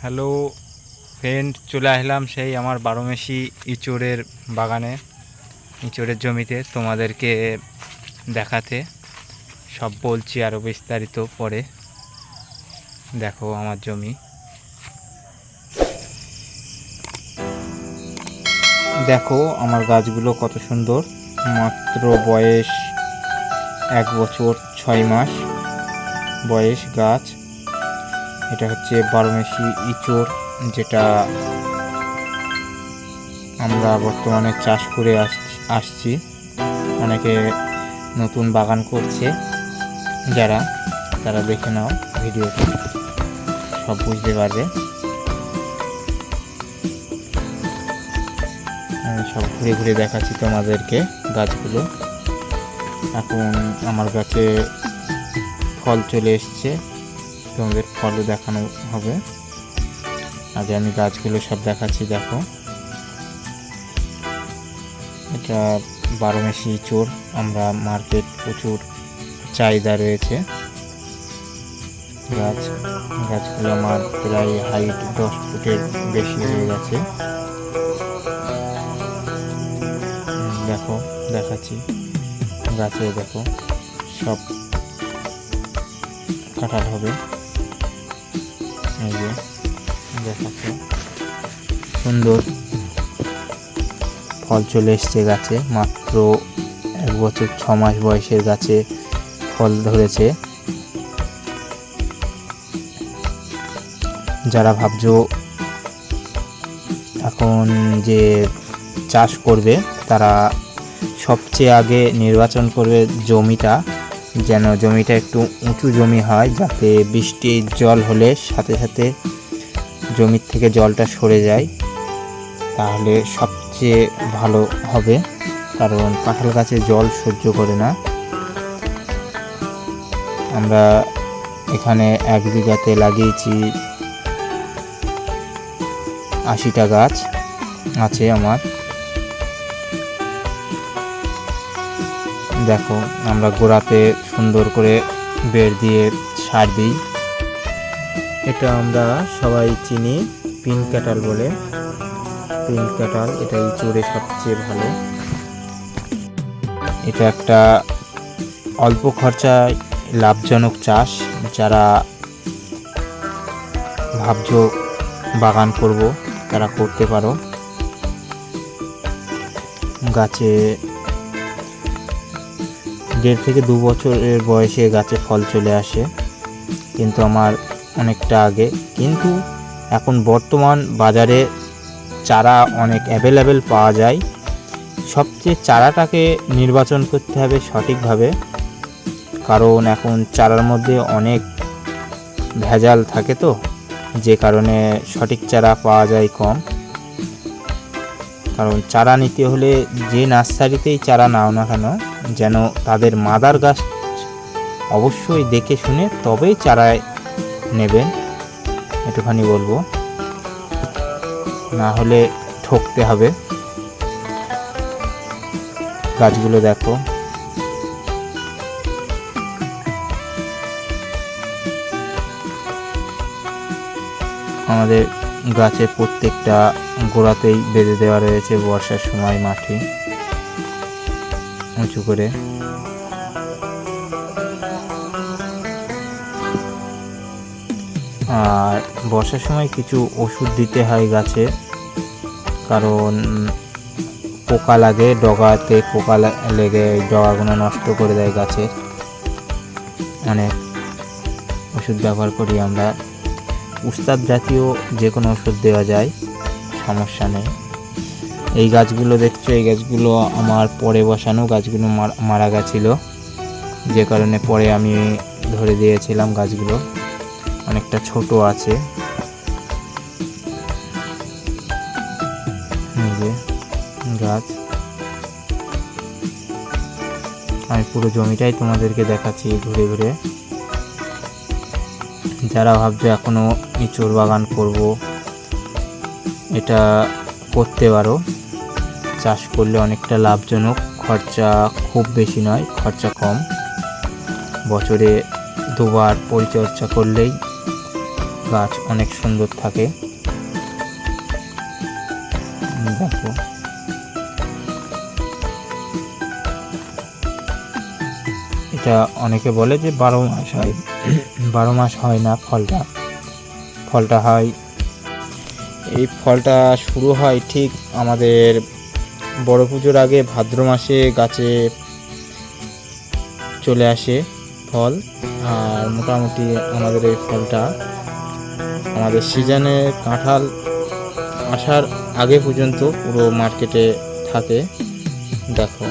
Hello friend চলে আসলাম সেই আমার বারোমেশি ইঁচড়ের বাগানে, ইঁচড়ের জমিতে তোমাদেরকে দেখাতে। সব বলছি আরও বিস্তারিত পরে। দেখো আমার জমি। দেখো আমার গাছগুলো কত সুন্দর। মাত্র বয়স এক বছর ছয় মাস। বয়স গাছ। এটা হচ্ছে বারোমেশি ইঁচড়, যেটা আমরা বর্তমানে চাষ করে আস- আসছি। অনেকে নতুন বাগান করছে, যারা, তারা দেখে নাও ভিডিওতে সব বুঝতে পারবে। আমি সব ঘুরে ঘুরে দেখাচ্ছি তোমাদেরকে গাছগুলো। এখন আমার কাছে ফল চলে এসছে। তোমাদের ফলও দেখানো হবে। আগে আমি গাছগুলো সব দেখাচ্ছি, দেখো। এটা বারো মেশি চোর, আমরা মার্কেট প্রচুর চাহিদা রয়েছে। গাছ, গাছগুলো আমার প্রায় হাইট দশ ফুটের বেশি হয়ে গেছে। দেখো, দেখাচ্ছি। গাছে দেখো, সব কাঁঠাল হবে। এই যে, দেখাচ্ছে। সুন্দর। ফল চলে এসছে গাছে, মাত্র এক বছর ছ মাস বয়সের গাছে ফল ধরেছে। যারা ভাবছ এখন যে চাষ করবে, তারা সবচেয়ে আগে নির্বাচন করবে জমিটা। যেন জমিটা একটু উঁচু জমি হয় যাতে বৃষ্টির জল হলে সাথে সাথে জমির থেকে জলটা সরে যায়, তাহলে সবচেয়ে ভালো হবে। কারণ কাঁঠাল গাছে জল সহ্য করে না। আমরা এখানে এক বিঘাতে লাগিয়েছি আশিটা গাছ আছে আমার। দেখো, আমরা গোড়াতে সুন্দর করে বের দিয়ে সার দিই। এটা আমরা সবাই চিনি, পিন ক্যাটাল বলে। পিন ক্যাটাল এটা ইঁচড়ে সবচেয়ে ভালো। এটা একটা অল্প খরচায় লাভজনক চাষ, যারা ভাবছ বাগান করব, তারা করতে পারো। গাছে দেড় থেকে দু বছরের বয়সে গাছে ফল চলে আসে, কিন্তু আমার অনেকটা আগে। কিন্তু এখন বর্তমান বাজারে চারা অনেক অ্যাভেলেবেল পাওয়া যায়। সবচেয়ে চারাটাকে নির্বাচন করতে হবে সঠিকভাবে, কারণ এখন চারার মধ্যে অনেক ভেজাল থাকে তো, যে কারণে সঠিক চারা পাওয়া যায় কম। কারণ চারা নিতে হলে যে নার্সারিতেই চারা নাও না কেন, যেন তাদের মাদার গাছ অবশ্যই দেখে শুনে তবেই চারায় নেবেন একটুখানি বলব। না হলে ঠকতে হবে। গাছগুলো দেখো। আমাদের গাছে প্রত্যেকটা গোড়াতেই বেঁধে দেওয়া রয়েছে বর্ষার সময় মাটি উঁচু করে। আর বর্ষার সময় কিছু ওষুধ দিতে হয় গাছে, কারণ পোকা লাগে, ডগাতে পোকা লেগে ডগাগুলো নষ্ট করে দেয় গাছের অনেক ওষুধ ব্যবহার করি আমরা। উস্তাদ জাতীয় যে কোনো ওষুধ দেওয়া যায়। সমস্যা নেই। এই গাছগুলো দেখছ, এই গাছগুলো আমার পরে বসানো গাছগুলো মার- গেছিল। যে কারণে পরে আমি ধরে দিয়েছিলাম গাছগুলো। অনেকটা ছোট আছে। গাছ। আমি পুরো জমিটাই তোমাদেরকে দেখাচ্ছি ঘুরে ঘুরে। যারা ভাবছ এখনও ইঁচড় বাগান করব এটা করতে পারো। চাষ করলে অনেকটা লাভজনক। খরচা খুব বেশি নয়, খরচা কম। বছরে দুবার পরিচর্যা করলেই গাছ অনেক সুন্দর থাকে। দেখো। এটা অনেকে বলে যে বারো মাস হয়। বারো মাস হয় না ফলটা। ফলটা হয় এই ফলটা শুরু হয় ঠিক আমাদের বড় পুজোর আগে ভাদ্র মাসে গাছে চলে আসে ফল, আর মোটামুটি আমাদের এই ফলটা আমাদের সিজনে কাঁঠাল আসার আগে পর্যন্ত পুরো মার্কেটে থাকে। দেখো।